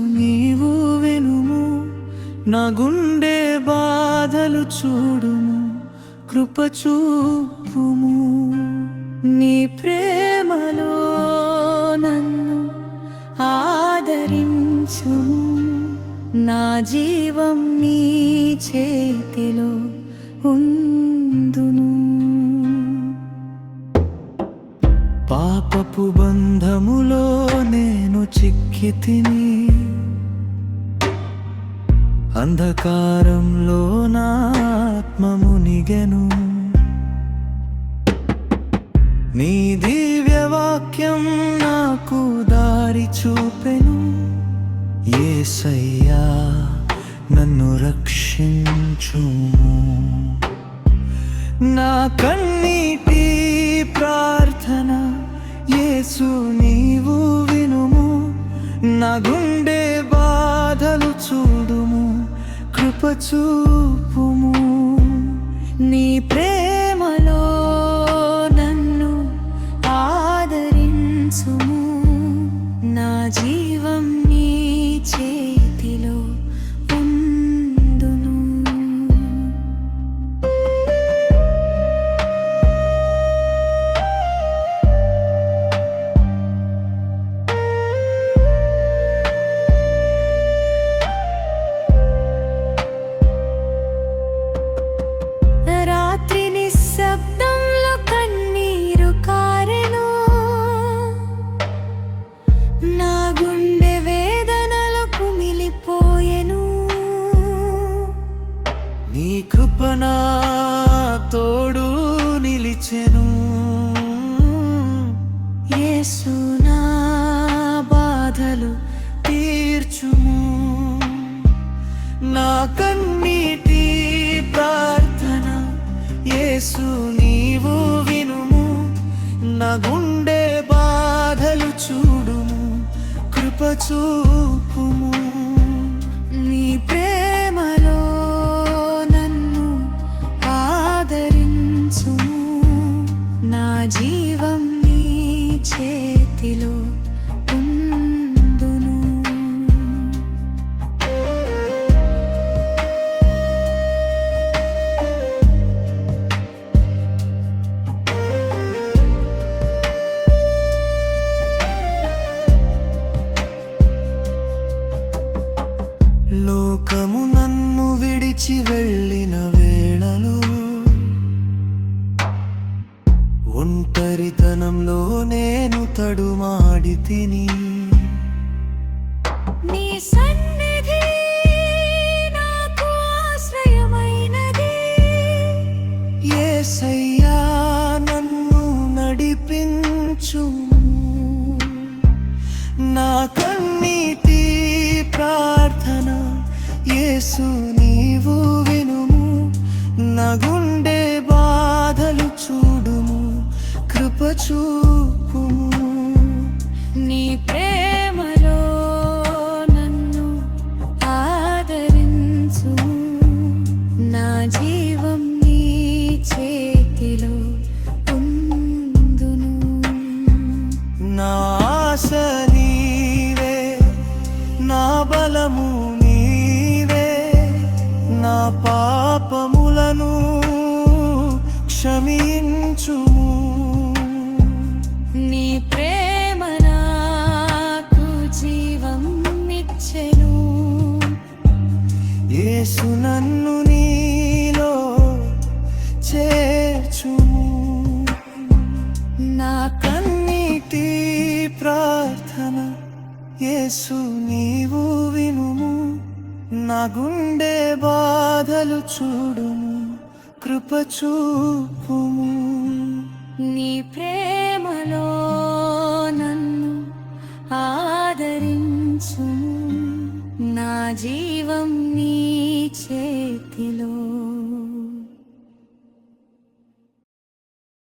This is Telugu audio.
నీవు వినుము నా గుండె బాధలు చూడుము కృప చూపుము. నీ ప్రేమలో నన్ను ఆదరించుము నా జీవం నీ చేతిలో ఉందును. పాపపు బంధములో నేను చిక్కి తిని అంధకారంలో నా ఆత్మ నీ దివ్యవాక్యం నాకు దారి చూపెను. ఏసయ్యా నన్ను రక్షించుము. నా కన్నీటి ప్రార్థన యేసు నీవు వినుము. నా గుండె కృప చూపుము నీ ప్రేమలో నన్ను ఆదరించుము. నా జీవం నీ చేతిలో కృపణ తోడు నిలిచెను. యేసు నా బాధలు తీర్చుము. నా కన్నీటి ప్రార్థన యేసు నీవు వినుము. నా గుండె బాధలు చూడుము. కృప చూపుము. లోకము నన్ను విడిచి వెళ్ళిన వేళలో ఒంటరితనంలో నేను తడుమాడి తిని నీ సన్నిధి నాకు ఆశ్రయమైనది. యేసయ్యా యేసు నీవు వినుము నా గుండె బాధలు చూడుము కృప చూపుము. నీ ప్రేమలో నన్ను ఆదరించు నా జీ పాపములను క్షమించుము. నీ ప్రేమ నాకు జీవం ఇచ్చెను. యేసు నన్ను నీలో చేర్చుము. నా కన్నీటి ప్రార్థన యేసు నీవు వినుము. నా గుండె బాధలు చూడుము కృప చూపుము. నీ ప్రేమలో నన్ను ఆదరించు నా జీవం నీ చేతిలో.